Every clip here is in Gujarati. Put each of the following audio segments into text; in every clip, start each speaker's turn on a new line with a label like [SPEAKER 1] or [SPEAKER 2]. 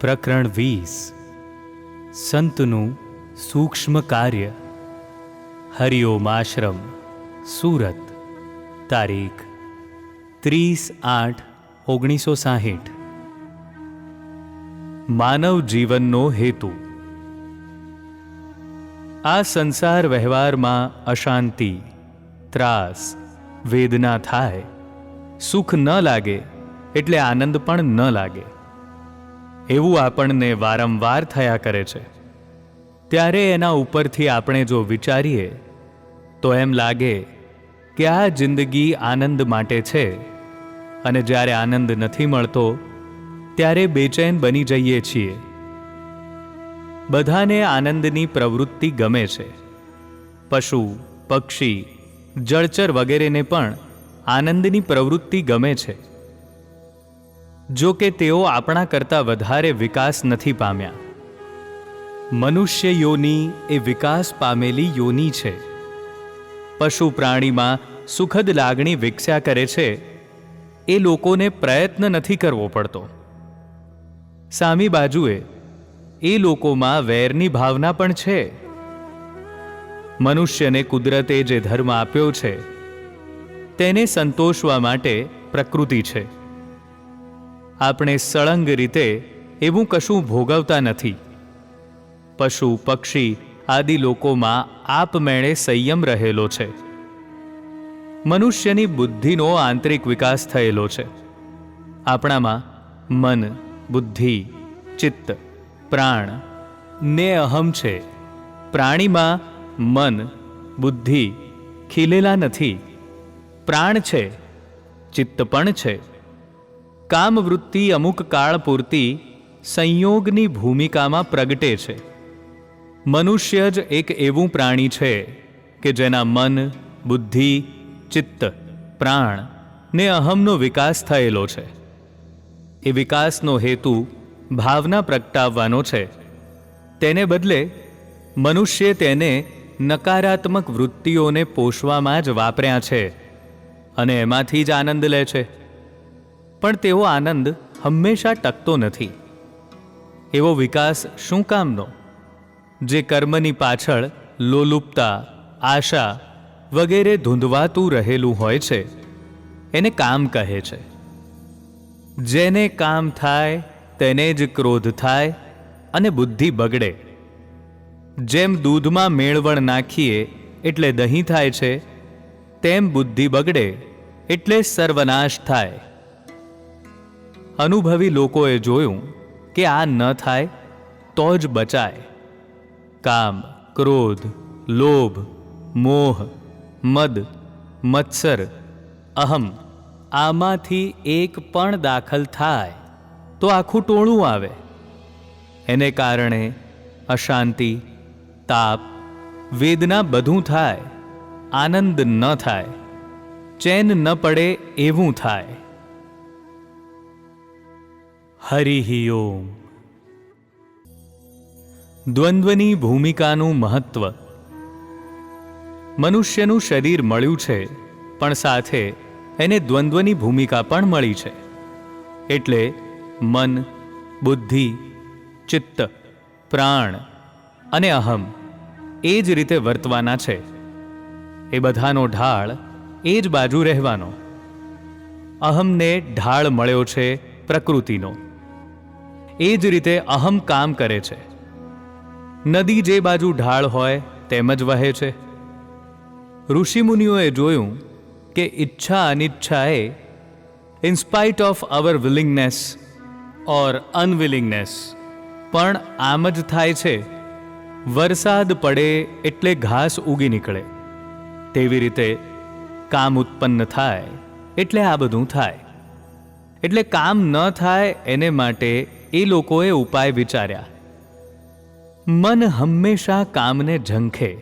[SPEAKER 1] પ્રકરણ વીસ. સંતનું સૂક્ષ્મ કાર્ય. હરિઓમ આશ્રમ સુરત. તારીખ ત્રીસ આઠ ઓગણીસો સાહીઠ. માનવ જીવનનો હેતુ. આ સંસાર વ્યવહારમાં અશાંતિ, ત્રાસ, વેદના થાય. સુખ ન લાગે, એટલે આનંદ પણ ન લાગે. એવું આપણને વારંવાર થયા કરે છે. ત્યારે એના ઉપરથી આપણે જો વિચારીએ, તો એમ લાગે કે આ જિંદગી આનંદ માટે છે. અને જ્યારે આનંદ નથી મળતો, ત્યારે બેચેન બની જઈએ છીએ. બધાને આનંદની પ્રવૃત્તિ ગમે છે. પશુ, પક્ષી, જળચર વગેરેને પણ આનંદની પ્રવૃત્તિ ગમે છે. જો કે તેઓ આપણા કરતાં વધારે વિકાસ નથી પામ્યા. મનુષ્ય યોની એ વિકાસ પામેલી યોની છે. પશુ પ્રાણીમાં સુખદ લાગણી વિકસ્યા કરે છે. એ લોકોને પ્રયત્ન નથી કરવો પડતો. સામી બાજુએ એ લોકોમાં વેરની ભાવના પણ છે. મનુષ્યને કુદરતે જે ધર્મ આપ્યો છે, તેને સંતોષવા માટે પ્રકૃતિ છે. આપણે સળંગ રીતે એવું કશું ભોગવતા નથી. પશુ, પક્ષી, આદિ લોકોમાં આપમેળે સંયમ રહેલો છે. મનુષ્યની બુદ્ધિનો આંતરિક વિકાસ થયેલો છે. આપણામાં મન, બુદ્ધિ, ચિત્ત, પ્રાણ, ને અહમ છે. પ્રાણીમાં મન, બુદ્ધિ ખીલેલા નથી. પ્રાણ છે, ચિત્ત પણ છે. કામવૃત્તિ અમુક કાળ પૂરતી સંયોગની ભૂમિકામાં પ્રગટે છે. મનુષ્ય જ એક એવું પ્રાણી છે કે જેના મન, બુદ્ધિ, ચિત્ત, પ્રાણ ને અહમનો વિકાસ થયેલો છે. એ વિકાસનો હેતુ ભાવના પ્રગટાવવાનો છે. તેને બદલે મનુષ્ય તેને નકારાત્મક વૃત્તિઓને પોષવામાં જ વાપર્યા છે અને એમાંથી જ આનંદ લે છે. પણ તેવો આનંદ હંમેશા ટકતો નથી. એવો વિકાસ શું કામનો? જે કર્મની પાછળ લોલુપતા, આશા વગેરે ધૂંધવાતું રહેલું હોય છે, એને કામ કહે છે. જેને કામ થાય, તેને જ ક્રોધ થાય અને બુદ્ધિ બગડે. જેમ દૂધમાં મેળવણ નાખીએ એટલે દહીં થાય છે, તેમ બુદ્ધિ બગડે એટલે સર્વનાશ થાય. અનુભવી લોકોએ જોયું કે આ ન થાય તો જ બચાય. કામ, ક્રોધ, લોભ, મોહ, મદ, મત્સર, અહમ આમાંથી એક પણ દાખલ થાય તો આખું ટોળું આવે. એને કારણે અશાંતિ, તાપ, વેદના બધું થાય, આનંદ ન થાય, ચેન ન પડે એવું થાય. હરિ ઓમ. દ્વંદ્વની ભૂમિકાનું મહત્વ. મનુષ્યનું શરીર મળ્યું છે, પણ સાથે એને દ્વંદ્વની ભૂમિકા પણ મળી છે. એટલે મન, બુદ્ધિ, ચિત્ત, પ્રાણ અને અહમ એ જ રીતે વર્તવાના છે. એ બધાનો ઢાળ એ જ બાજુ રહેવાનો. અહમને ઢાળ મળ્યો છે પ્રકૃતિનો. એ જ રીતે અહમ કામ કરે છે. નદી જે બાજુ ઢાળ હોય તેમ જ વહે છે. ઋષિમુનિઓએ જોયું કે ઈચ્છા અનિચ્છાએ inspite of our willingness or unwillingness પણ આમ જ થાય છે. વરસાદ પડે એટલે ઘાસ ઉગી નીકળે. તેવી રીતે કામ ઉત્પન્ન થાય એટલે આ બધું થાય. એટલે કામ ન થાય એને માટે એ લોકોએ ઉપાય વિચાર્યા. મન હંમેશા કામને ઝંખે.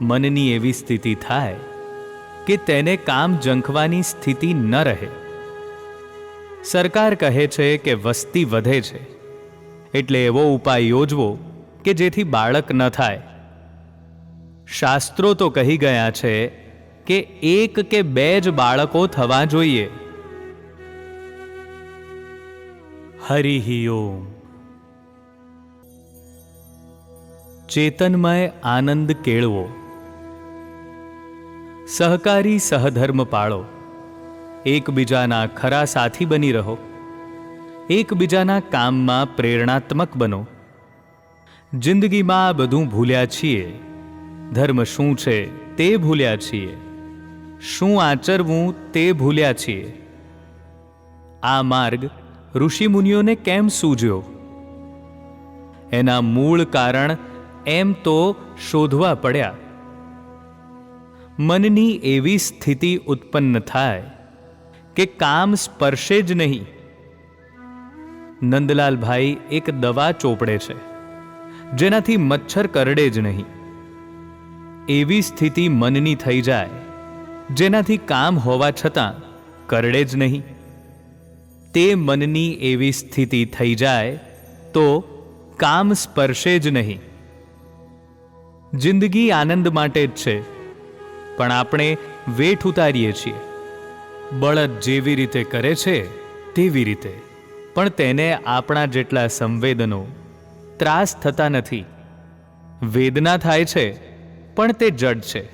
[SPEAKER 1] મનની એવી સ્થિતિ થાય કે તેને કામ ઝંખવાની સ્થિતિ ન રહે. સરકાર કહે છે કે વસ્તી વધે છે. એટલે એવો ઉપાય યોજવો કે જેથી બાળક ન થાય. શાસ્ત્રો તો કહી ગયા છે કે એક કે બે જ બાળકો થવા જોઈએ. હરિ ચેતનમય આનંદ કેળવો. સહકારી સહધર્મ પાળો. એકબીજાના ખરા સાથી બની રહો. એકબીજાના કામમાં પ્રેરણાત્મક બનો. જિંદગીમાં આ બધું ભૂલ્યા છીએ. ધર્મ શું છે તે ભૂલ્યા છીએ. શું આચરવું તે ભૂલ્યા છીએ. આ માર્ગ ઋષિમુનિઓને કેમ સૂજ્યો? એના મૂળ કારણ એમ તો શોધવા પડ્યા. મનની એવી સ્થિતિ ઉત્પન્ન થાય કે કામ સ્પર્શે જ નહીં. નંદલાલભાઈ એક દવા ચોપડે છે, જેનાથી મચ્છર કરડે જ નહીં. એવી સ્થિતિ મનની થઈ જાય, જેનાથી કામ હોવા છતાં કરડે જ નહીં. તે મનની એવી સ્થિતિ થઈ જાય તો કામ સ્પર્શે જ નહીં. જિંદગી આનંદ માટે જ છે, પણ આપણે વેઠ ઉતારીએ છીએ. બળદ જેવી રીતે કરે છે, તેવી રીતે. પણ તેને આપણા જેટલા સંવેદનો ત્રાસ થતા નથી. વેદના થાય છે, પણ તે જડ છે.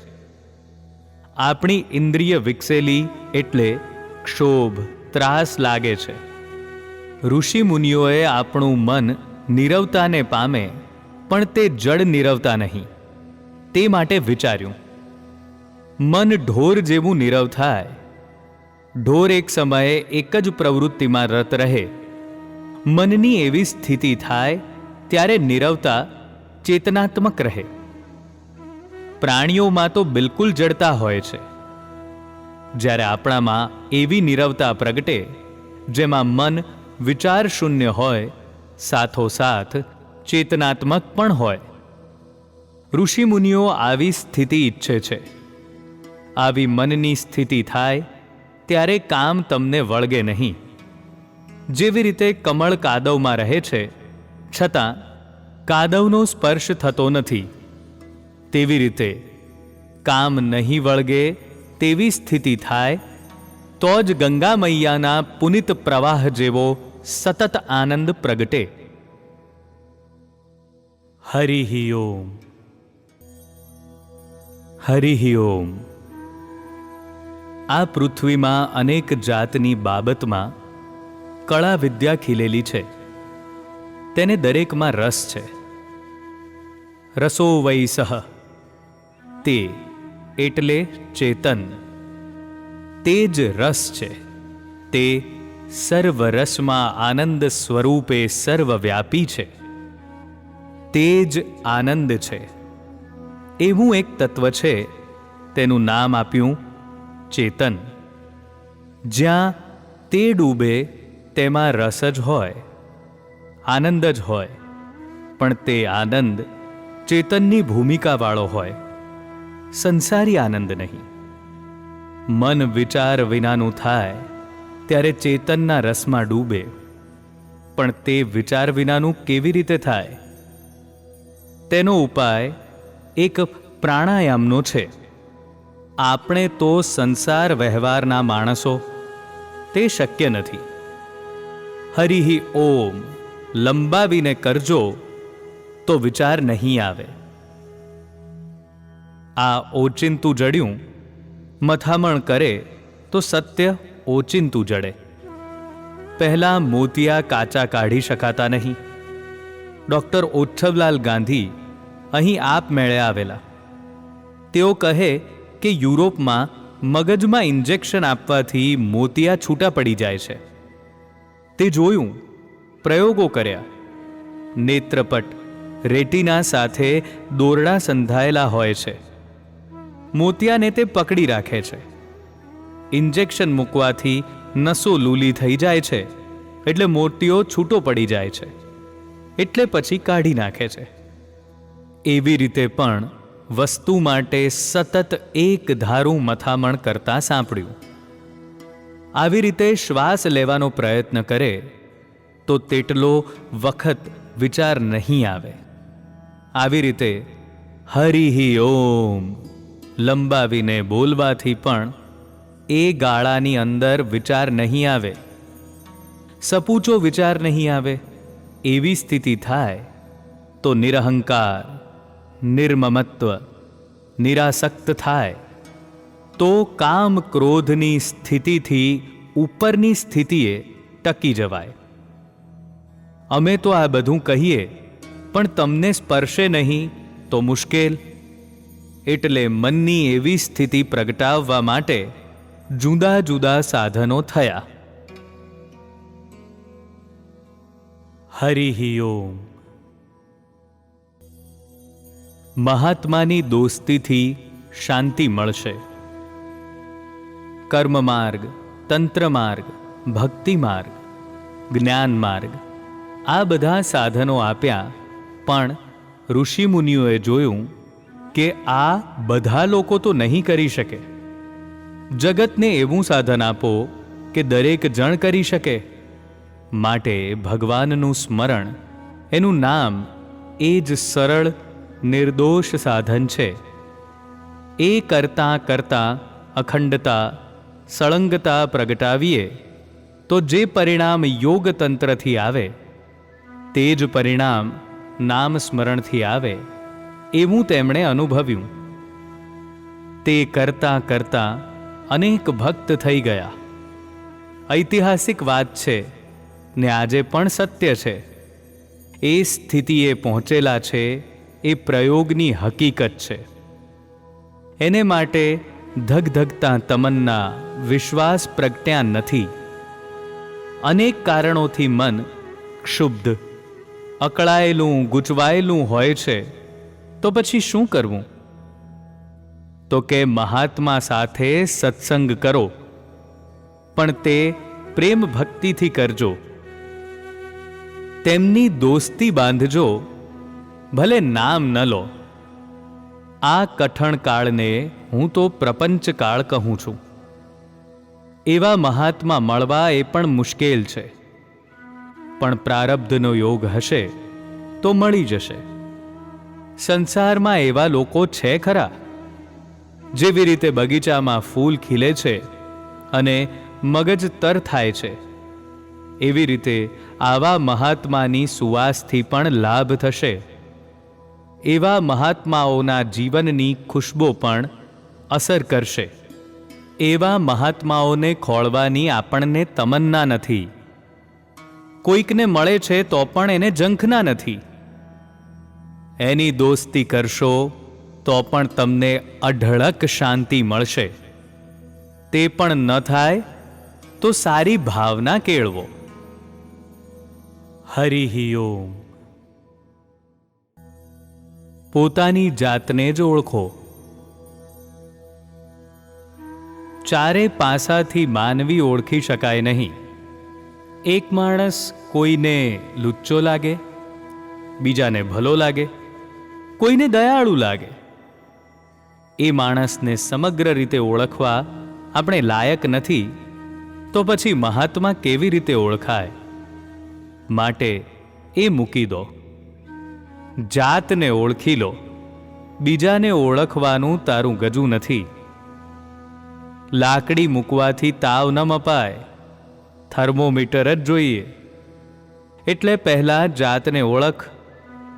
[SPEAKER 1] આપણી ઇન્દ્રિય વિકસેલી એટલે ક્ષોભ ત્રાસ લાગે છે. ઋષિ મુનિઓએ આપણું મન નિરવતાને પામે, પણ તે જડ નિરવતા નહીં. તે માટે વિચાર્યું, મન ઢોર જેવું નીરવ થાય. ઢોર એક સમયે એક જ પ્રવૃત્તિમાં રત રહે. મનની એવી સ્થિતિ થાય ત્યારે નીરવતા ચેતનાત્મક રહે. પ્રાણીઓમાં તો બિલકુલ જડતા હોય છે. જ્યારે આપણામાં એવી નિરવતા પ્રગટે, જેમાં મન વિચાર શૂન્ય હોય, સાથોસાથ ચેતનાત્મક પણ હોય. ઋષિમુનિઓ આવી સ્થિતિ ઈચ્છે છે. આવી મનની સ્થિતિ થાય, ત્યારે કામ તમને વળગે નહીં. જેવી રીતે કમળ કાદવમાં રહે છે, છતાં કાદવનો સ્પર્શ થતો નથી. તેવી રીતે કામ નહીં વળગે તેવી સ્થિતિ થાય, તો જ ગંગા મૈયાના પુનિત પ્રવાહ જેવો સતત આનંદ પ્રગટે. હરિ ઓમ. ઓમ. આ પૃથ્વીમાં અનેક જાતની બાબતમાં કળા વિદ્યા ખીલેલી છે. તેને દરેકમાં રસ છે. રસો વૈસહ તે. એટલે ચેતન. તે જ રસ છે. તે સર્વરસમાં આનંદ સ્વરૂપે સર્વવ્યાપી છે. તે જ આનંદ છે. એવું એક તત્વ છે. તેનું નામ આપ્યું ચેતન. જ્યાં તે ડૂબે તેમાં રસ જ હોય, આનંદ જ હોય, પણ તે આનંદ ચેતનની ભૂમિકાવાળો હોય. સંસારી આનંદ નહીં. મન વિચાર વિનાનું થાય, ત્યારે ચેતનના રસમાં ડૂબે. પણ તે વિચાર વિનાનું કેવી રીતે થાય? તેનો ઉપાય એક પ્રાણાયામનો છે. આપણે તો સંસાર વ્યવહારના માણસો, તે શક્ય નથી. હરિહિ ઓમ, લંબાવીને કરજો, તો વિચાર નહીં આવે. આ ઓચિંતું જડ્યું, મથામણ કરે તો સત્ય ઓચિંતું જડે. પહેલાં મોતિયા કાચા કાઢી શકાતા નહીં. ડૉક્ટર ઓચ્છવલાલ ગાંધી અહીં આપમેળે આવેલા. તેઓ કહે કે યુરોપમાં મગજમાં ઇન્જેક્શન આપવાથી મોતિયા છૂટા પડી જાય છે. તે જોયું, પ્રયોગો કર્યા. નેત્રપટ, રેટિના સાથે દોરડા સંધાયેલા હોય છે. મોતિયાને તે પકડી રાખે છે. ઇન્જેક્શન મૂકવાથી નસો લૂલી થઈ જાય છે, એટલે મોતિયો છૂટો પડી જાય છે, એટલે પછી કાઢી નાખે છે. એવી રીતે પણ વસ્તુ માટે સતત એક ધારું મથામણ કરતા સાંપડ્યું. આવી રીતે શ્વાસ લેવાનો પ્રયત્ન કરે, તો તેટલો વખત વિચાર નહીં આવે. આવી રીતે હરિ ઓમ. લંબાવીને બોલવાથી પણ એ ગાળાની અંદર વિચાર નહીં આવે. સપૂચો વિચાર નહીં આવે. એવી સ્થિતિ થાય તો નિરહંકાર, નિર્મમત્વ, નિરાસક્ત થાય. તો કામ ક્રોધની સ્થિતિથી ઉપરની સ્થિતિએ ટકી જવાય. અમે તો આ બધું કહીએ, પણ તમને સ્પર્શે નહીં તો મુશ્કેલ એટલે મનની એવી સ્થિતિ પ્રગટાવવા માટે જુદા જુદા સાધનો થયા. હરિ ઓમ. મહાત્માની દોસ્તીથી શાંતિ મળશે. કર્મ માર્ગ તંત્ર માર્ગ ભક્તિ માર્ગ જ્ઞાન માર્ગ આ બધા સાધનો આપ્યા પણ ઋષિમુનિઓએ જોયું કે આ બધા લોકો તો નહીં કરી શકે. જગતને એવું સાધન આપો કે દરેક જણ કરી શકે. માટે ભગવાનનું સ્મરણ, એનું નામ એ જ સરળ, નિર્દોષ સાધન છે. એ કરતાં કરતાં અખંડતા, સળંગતા પ્રગટાવીએ, તો જે પરિણામ યોગતંત્રથી આવે, તે જ પરિણામ નામ સ્મરણથી આવે. એવું તેમણે અનુભવ્યું. તે કરતાં કરતાં અનેક ભક્ત થઈ ગયા. ઐતિહાસિક વાત છે ને આજે પણ સત્ય છે. એ સ્થિતિએ પહોંચેલા છે એ પ્રયોગની હકીકત છે. એને માટે ધગધગતા તમન્ના વિશ્વાસ પ્રગટ્યા નથી. અનેક કારણોથી મન ક્ષુબ્ધ, અકળાયેલું, ગૂંચવાયેલું હોય છે. તો પછી શું કરવું? તો કે મહાત્મા સાથે સત્સંગ કરો, પણ તે પ્રેમ ભક્તિથી કરજો. તેમની દોસ્તી બાંધજો, ભલે નામ ન લો. આ કઠણ કાળને હું તો પ્રપંચ કાળ કહું છું. એવા મહાત્મા મળવા એ પણ મુશ્કેલ છે. પણ પ્રારબ્ધનો યોગ હશે તો મળી જશે. સંસારમાં એવા લોકો છે ખરા, જેવી રીતે બગીચામાં ફૂલ ખીલે છે અને મગજ તર થાય છે, એવી રીતે આવા મહાત્માની સુવાસથી પણ લાભ થશે. એવા મહાત્માઓના જીવનની ખુશ્બો પણ અસર કરશે. એવા મહાત્માઓને ખોળવાની આપણને તમન્ના નથી. કોઈકને મળે છે તો પણ એને ઝંખના નથી. એની દોસ્તી કરશો, તો પણ તમને અઢળક શાંતિ મળશે. તે પણ ન થાય, તો સારી ભાવના કેળવો. હરિ ઓમ. પોતાની જાતને જ ઓળખો. ચારે પાસાથી માનવી ઓળખી શકાય નહીં. એક માણસ કોઈને લુચ્ચો લાગે, બીજાને ભલો લાગે કોઈને દયાળુ લાગે. એ માણસને સમગ્ર રીતે ઓળખવા આપણે લાયક નથી, તો પછી મહાત્મા કેવી રીતે ઓળખાય? માટે એ મૂકી દો. જાતને ઓળખી લો, બીજાને ઓળખવાનું તારું ગજું નથી. લાકડી મૂકવાથી તાવ ન મપાય, થર્મોમીટર જ જોઈએ. એટલે પહેલાં જાતને ઓળખ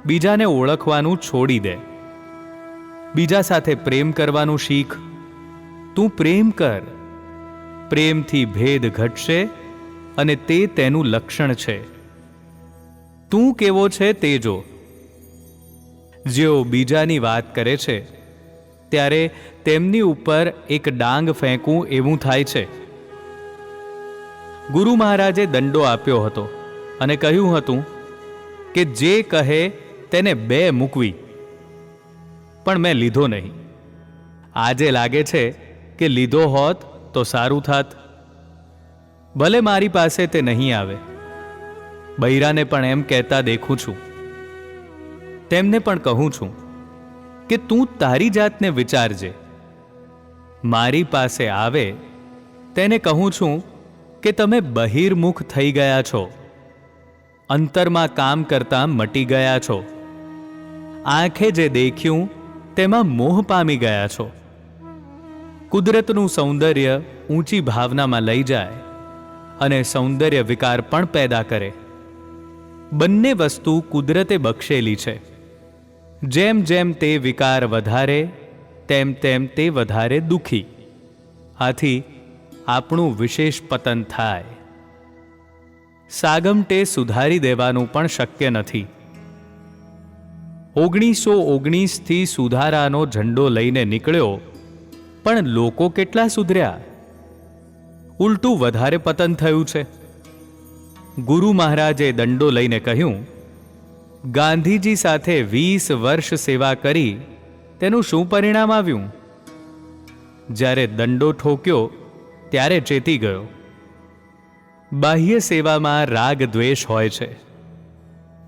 [SPEAKER 1] બીજાને ઓળખવાનું છોડી દે. બીજા સાથે પ્રેમ કરવાનું શીખ. તું પ્રેમ કર. પ્રેમથી ભેદ ઘટશે અને તે તેનું લક્ષણ છે. તું કેવો છે તે જો. જેઓ બીજાની વાત કરે છે, ત્યારે તેમની ઉપર એક ડાંગ ફેંકવું એવું થાય છે. ગુરુ મહારાજે દંડો આપ્યો હતો અને કહ્યું હતું કે જે કહે તેને બે મૂકવી. પણ મેં લીધો નહીં. આજે લાગે છે કે લીધો હોત તો સારું થાત. ભલે મારી પાસે તે નહીં આવે. બૈરાને પણ એમ કહેતા દેખું છું. તેમને પણ કહું છું કે તું તારી જાતને વિચારજે. મારી પાસે આવે તેને કહું છું કે તમે બહિર્મુખ થઈ ગયા છો. અંતરમાં કામ કરતા મટી ગયા છો. આંખે જે દેખ્યું, તેમાં મોહ પામી ગયા છો. કુદરતનું સૌંદર્ય ઊંચી ભાવનામાં લઈ જાય અને સૌંદર્ય વિકાર પણ પેદા કરે. બંને વસ્તુ કુદરતે બક્ષેલી છે. જેમ જેમ તે વિકાર વધારે, તેમ તેમ તે વધારે દુઃખી. આથી આપણું વિશેષ પતન થાય. સાગમટે સુધારી દેવાનું પણ શક્ય નથી. ઓગણીસો ઓગણીસથી સુધારાનો ઝંડો લઈને નીકળ્યો, પણ લોકો કેટલા સુધર્યા? ઉલટું વધારે પતન થયું છે. ગુરુ મહારાજે દંડો લઈને કહ્યું, ગાંધીજી સાથે વીસ વર્ષ સેવા કરી, તેનું શું પરિણામ આવ્યું? જ્યારે દંડો ઠોક્યો, ત્યારે ચેતી ગયો. બાહ્ય સેવામાં રાગ દ્વેષ હોય છે.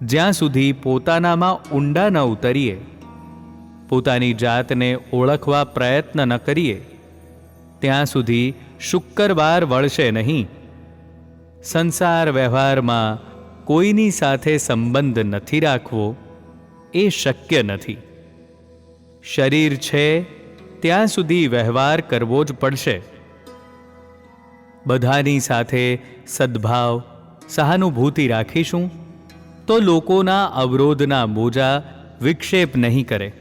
[SPEAKER 1] જ્યાં સુધી પોતાનામાં ઊંડા ન ઉતરીએ, પોતાની જાતને ઓળખવા પ્રયત્ન ન કરીએ, ત્યાં સુધી શુક્રવાર વળશે નહીં. સંસાર વ્યવહારમાં કોઈની સાથે સંબંધ નથી રાખવો એ શક્ય નથી. શરીર છે, ત્યાં સુધી વ્યવહાર કરવો જ પડશે. બધાની સાથે સદ્ભાવ, સહાનુભૂતિ રાખીશું. તો લોકોના અવરોધના બોજા વિક્ષેપ નહીં કરે.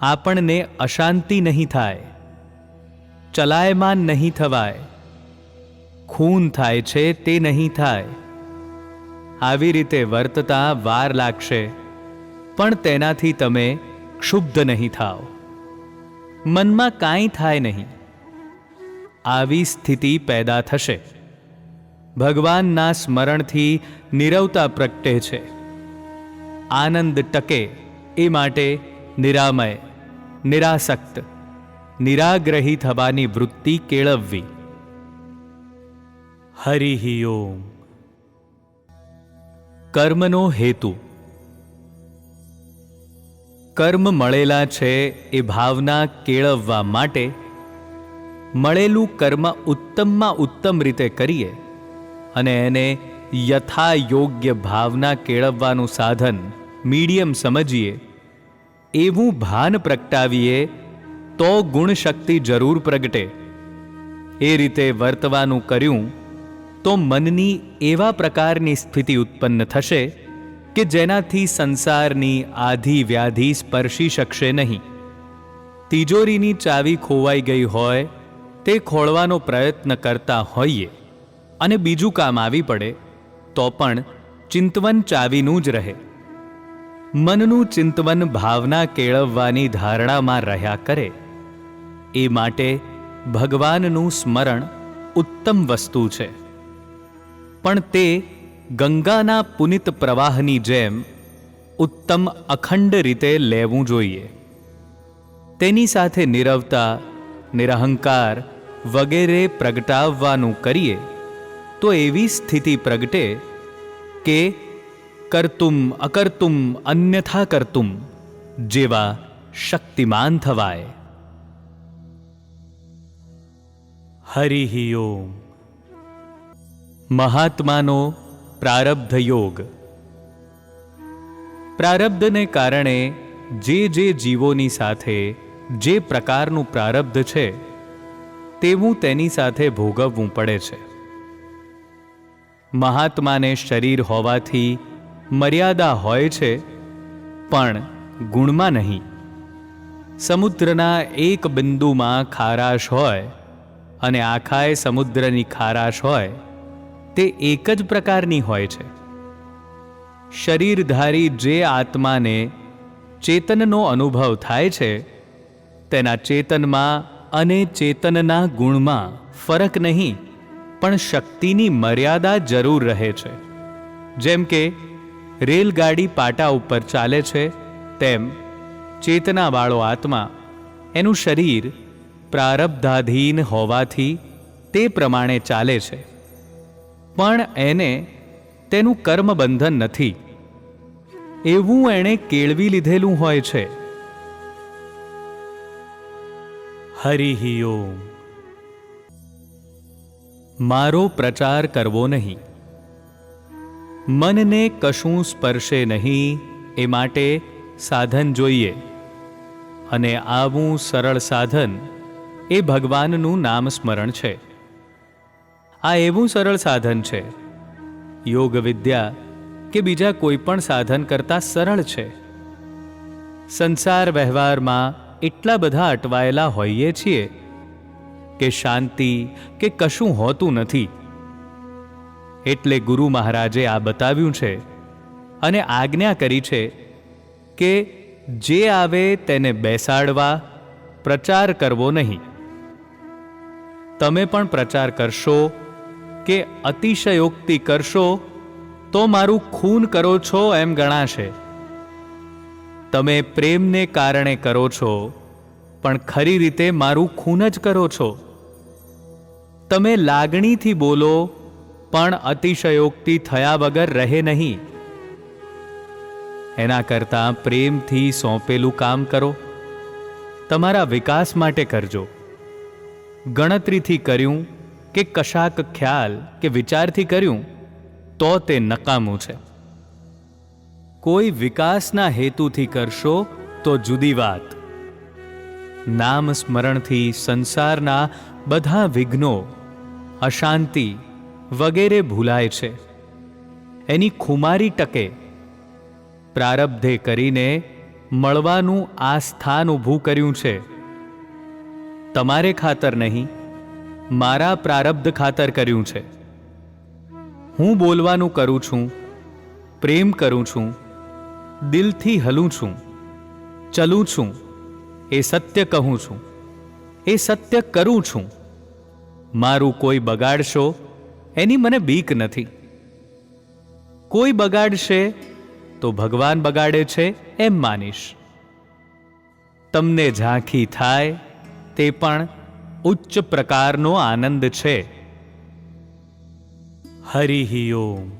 [SPEAKER 1] આપણને અશાંતિ નહીં થાય. ચલાયમાન નહીં થવાય. ખૂન થાય છે તે નહીં થાય. આવી રીતે વર્તતા વાર લાગશે, પણ તેનાથી તમે ક્ષુબ્ધ નહીં થાઓ. મનમાં કાંઈ થાય નહીં. આવી સ્થિતિ પેદા થશે. ભગવાનના સ્મરણથી નિરવતા પ્રગટે છે. આનંદ ટકે એ માટે નિરામય, નિરાસક્ત, નિરાગ્રહી થવાની વૃત્તિ કેળવવી. હરિ ઓમ. કર્મનો હેતુ. કર્મ મળેલા છે એ ભાવના કેળવવા માટે મળેલું કર્મ ઉત્તમમાં ઉત્તમ રીતે કરીએ અને એને યથા યોગ્ય ભાવના કેળવવાનું સાધન મીડિયમ સમજીએ. એવું ભાન પ્રગટાવીએ તો ગુણશક્તિ જરૂર પ્રગટે. એ રીતે વર્તવાનું કર્યું તો મનની એવા પ્રકારની સ્થિતિ ઉત્પન્ન થશે કે જેનાથી સંસારની આધિ વ્યાધિ સ્પર્શી શકશે નહીં. તિજોરીની ચાવી ખોવાઈ ગઈ હોય તે ખોળવાનો પ્રયત્ન કરતા હોઈએ. અને બીજું કામ આવી પડે, તો પણ ચિંતવન ચાવીનું જ રહે. મનનું ચિંતવન ભાવના કેળવવાની ધારણામાં રહ્યા કરે. એ માટે ભગવાનનું સ્મરણ ઉત્તમ વસ્તુ છે. પણ તે ગંગાના પુનિત પ્રવાહની જેમ ઉત્તમ અખંડ રીતે લેવું જોઈએ. તેની સાથે નિરવતા, નિરહંકાર વગેરે પ્રગટાવવાનું કરીએ. તો એવી સ્થિતિ પ્રગટે કે કરતુમ અકર્તુમ અન્યથા કરતુમ જેવા શક્તિમાન થવાય. હરિ ઓમ મહાત્માનો પ્રારબ્ધ યોગ. પ્રારબ્ધને કારણે જે જે જીવોની સાથે જે પ્રકારનું પ્રારબ્ધ છે, તેવું તેની સાથે ભોગવવું પડે છે. મહાત્માને શરીર હોવાથી મર્યાદા હોય છે, પણ ગુણમાં નહીં. સમુદ્રના એક બિંદુમાં ખારાશ હોય અને આખાએ સમુદ્રની ખારાશ હોય, તે એક જ પ્રકારની હોય છે. શરીરધારી જે આત્માને ચેતનનો અનુભવ થાય છે, તેના ચેતનમાં અને ચેતનના ગુણમાં ફરક નહીં. પણ શક્તિની મર્યાદા જરૂર રહે છે. જેમ કે, રેલગાડી પાટા ઉપર ચાલે છે, તેમ ચેતનાવાળો આત્મા એનું શરીર પ્રારબ્ધાધીન હોવાથી તે પ્રમાણે ચાલે છે. પણ એને તેનું કર્મબંધન નથી. એવું એણે કેળવી લીધેલું હોય છે. હરિ મારો પ્રચાર કરવો નહીં. મનને કશું સ્પર્શે નહીં, એ માટે સાધન જોઈએ. અને આવું સરળ સાધન એ ભગવાનનું નામ સ્મરણ છે. આ એવું સરળ સાધન છે. યોગ વિદ્યા કે બીજા કોઈ પણ સાધન કરતાં સરળ છે. સંસાર વ્યવહારમાં એટલા બધા અટવાયેલા હોઈએ છીએ કે શાંતિ કે કશું હોતું નથી. એટલે ગુરુ મહારાજે આ બતાવ્યું છે અને આજ્ઞા કરી છે કે જે આવે તેને બેસાડવા પ્રચાર કરવો નહીં. તમે પણ પ્રચાર કરશો કે અતિશયોક્તિ કરશો તો મારું ખૂન કરો છો એમ ગણાશે. તમે પ્રેમને કારણે કરો છો, પણ ખરી રીતે મારું ખૂન જ કરો છો. તમે લાગણીથી બોલો, પણ અતિશયોક્તિ થયા વગર રહે નહીં. એના કરતાં પ્રેમથી સોંપેલું કામ કરો. તમારા વિકાસ માટે કરજો. ગણતરીથી કર્યું કે કશાક ખ્યાલ કે વિચારથી કર્યું, તો તે નકામું છે. કોઈ વિકાસના હેતુથી કરશો, તો જુદી વાત. નામ સ્મરણથી સંસારના બધા વિઘ્નો અશાંતિ વગેરે ભૂલાય છે. એની ખુમારી ટકે. પ્રારબ્ધે કરીને મળવાનું આ સ્થાન ઊભું કર્યું છે. તમારે ખાતર નહીં, મારા પ્રારબ્ધ ખાતર કર્યું છે. હું બોલવાનું કરું છું, પ્રેમ કરું છું, દિલથી હલું છું, ચલું છું, એ સત્ય કહું છું, એ સત્ય કરું છું. મારું કોઈ બગાડશો? એની મને બીક નથી. કોઈ બગાડશે તો ભગવાન બગાડે છે એમ માનીશ. તમને ઝાંખી થાય તે પણ ઉચ્ચ પ્રકારનો આનંદ છે. હરિ ઓમ.